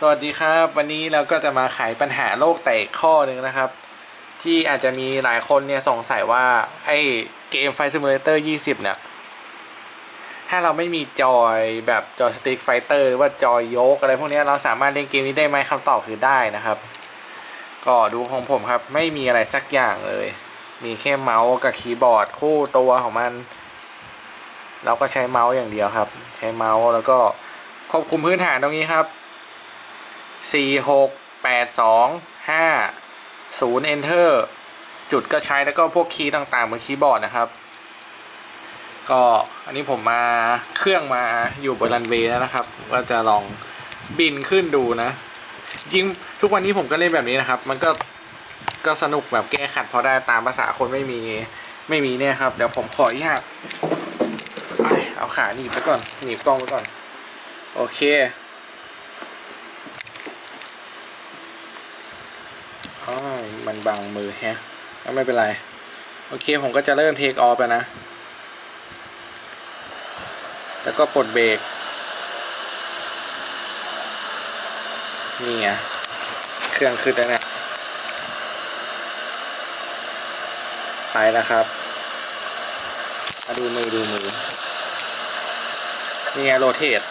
สวัสดีครับ วันนี้เราก็จะมาไขปัญหาโลกแตกข้อหนึ่งนะครับ ที่อาจจะมีหลายคนเนี่ยสงสัยว่าไอ้เกมไฟซิมูเลเตอร์20เนี่ยถ้าเราไม่มีจอยแบบจอยสติ๊กไฟเตอร์หรือว่าจอยยกอะไรพวกนี้เราสามารถเล่นเกมนี้ได้ไหมคำตอบคือได้นะครับ ก็ดูของผมครับ ไม่มีอะไรสักอย่างเลย มีแค่เมาส์กับคีย์บอร์ดคู่ตัวของมัน เราก็ใช้เมาส์อย่างเดียวครับ ใช้เมาส์แล้วก็ควบคุมพื้นฐานตรงนี้ครับ สี่หกแปดสองห้าศูนย์ enter จุดก็ใช้แล้วก็พวกคีย์ต่างๆบนคีย์บอร์ดนะครับ ก็อันนี้ผมมาเครื่องมาอยู่บนรันเวย์แล้วนะครับว่าจะลองบินขึ้นดูนะจริงทุกวันนี้ผมก็เล่นแบบนี้นะครับ มันก็ก็สนุกแบบแก้ขัดพอได้ตามภาษาคนไม่มีไม่มีเนี่ยครับ เดี๋ยวผมขออนุญาตเอาขาหนีบไปก่อนหนีบกล้องไปก่อน โอเค อ๋อมันบังมือแฮะไม่เป็นไร โอเคผมก็จะเริ่มเทคออฟแล้วนะ แล้วก็ปลดเบรกนี่ไงเครื่องขึ้นแล้วเนี่ยไปแล้วครับมาดูมือดูมือนี่ไงโรเทต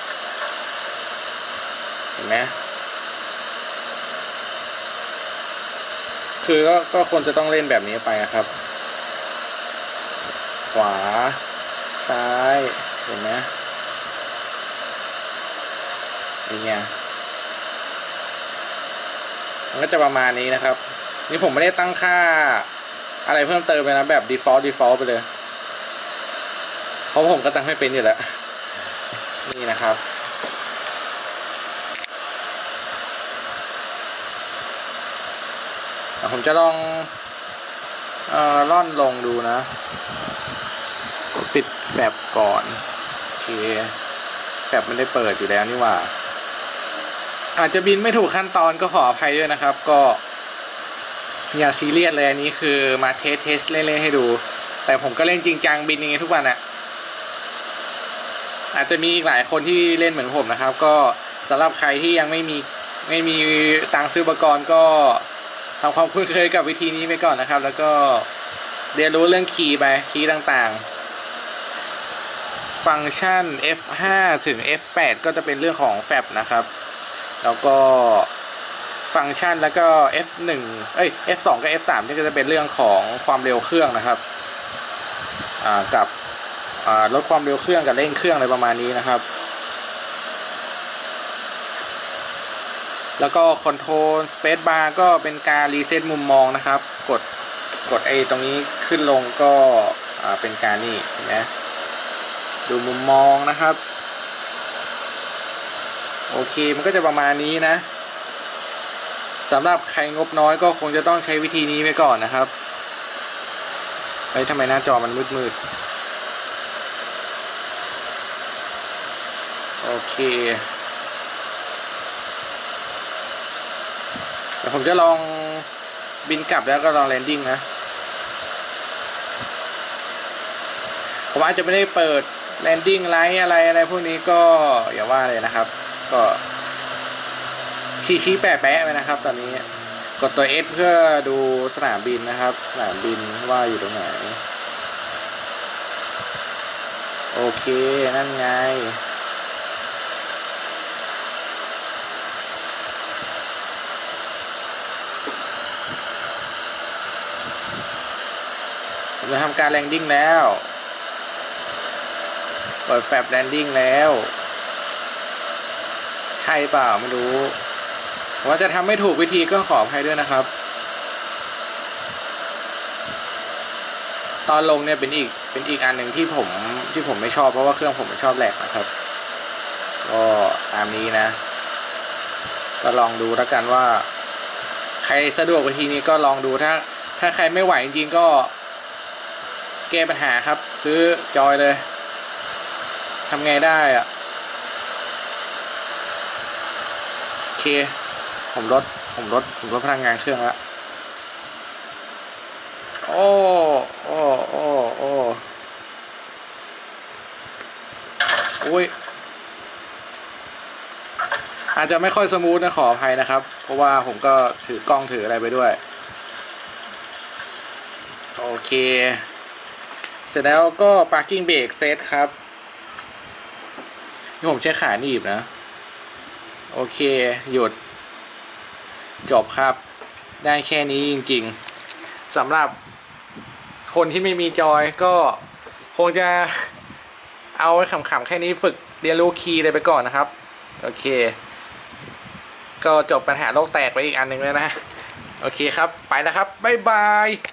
เห็นไหม คือก็ก็ควรจะต้องเล่นแบบนี้ไปนะครับ ขวา ซ้าย เห็นไหมนี่ไงเงี้ยมันก็จะประมาณนี้นะครับ นี่ผมไม่ได้ตั้งค่าอะไรเพิ่มเติมเลยนะแบบ default default ไปเลย เพราะผมก็ตั้งให้เป็นอยู่แล้ว นี่นะครับ เดี๋ยว ผมจะลองเอ่อล่อนลงดูนะ ปิดแฟบก่อนโอเคแฟบมันได้เปิดอยู่แล้วนี่ว่า อาจจะบินไม่ถูกขั้นตอนก็ขออภัยด้วยนะครับ ก็อย่าซีเรียสเลยอันนี้คือมาเทสเทสเล่นๆให้ดู แต่ผมก็เล่นจริงจังบินอย่างงี้ทุกวันอะอาจจะมีอีกหลายคนที่เล่นเหมือนผมนะครับ ก็สำหรับใครที่ยังไม่มีไม่มีตังซื้ออุปกรณ์ก็ ทำความคุ้นเคยกับวิธีนี้ไปก่อนนะครับ แล้วก็เรียนรู้เรื่องคีย์ไปคีย์ต่างๆ ฟังก์ชัน F5 ถึง F8 ก็จะเป็นเรื่องของแฟบนะครับ แล้วก็ฟังก์ชันแล้วก็ F1 เอ้ย F2 กับ F3 นี่ก็จะเป็นเรื่องของความเร็วเครื่องนะครับกับลดความเร็วเครื่องกับเร่งเครื่องอะไรประมาณนี้นะครับ แล้วก็คอนโทรลสเปซบาร์ก็เป็นการรีเซ็ตมุมมองนะครับ กดกดไอ้ตรงนี้ขึ้นลงก็เป็นการนี่เห็นไหมดูมุมมองนะครับ โอเคมันก็จะประมาณนี้นะสำหรับใครงบน้อยก็คงจะต้องใช้วิธีนี้ไปก่อนนะครับเฮ้ยทำไมหน้าจอมันมืดมืดๆโอเค ดี๋ยวผมจะลองบินกลับแล้วก็ลองแลนดิ้งนะ ผมอาจจะไม่ได้เปิดแลนดิ้งไลท์อะไรอะไรพวกนี้ก็อย่าว่าเลยนะครับ ก็ชี้ชี้แปะแปะไปนะครับ ตอนนี้กดตัว S เพื่อดูสนามบินนะครับ สนามบินว่าอยู่ตรงไหน โอเค นั่นไง ผมจะทำการแลนดิ้งแล้วเปิดแฟบแลนดิ้งแล้ว ใช่เปล่าไม่รู้ ว่าจะทำไม่ถูกวิธีก็ขออภัยด้วยนะครับ ตอนลงเนี่ยเป็นอีกเป็นอีกอันหนึ่งที่ผมที่ผมไม่ชอบเพราะว่าเครื่องผมมันชอบแหลกนะครับก็ตามนี้นะ ก็ลองดูแล้วกันว่า ใครสะดวกวิธีนี้ก็ลองดูถ้า ถ้าใครไม่ไหวจริงๆก็ แก้ปัญหาครับ ซื้อจอยเลยทำไงได้อะโอเค ผมลด ผมลด ผมลดพลังงานเครื่องล้วโอ้โอ้โอ้โอ้โอ้ยอาจจะไม่ค่อยสมูทนะขออภัยนะครับ เพราะว่าผมก็ถือกล้องถืออะไรไปด้วย โอเค ร็จแล้วก็ parking brake set ครับ นี่ผมใช้ขาหนีบนะ โอเค หยุด จบครับ ได้แค่นี้จริงๆสำหรับคนที่ไม่มีจอยก็คงจะเอาไว้ขำๆแค่นี้ฝึกเรียนรู้คีย์เลยไปก่อนนะครับ โอเค ก็จบปัญหาโลกแตกไปอีกอันหนึ่งแล้วนะ โอเคครับ ไปแล้วครับ บ๊ายบาย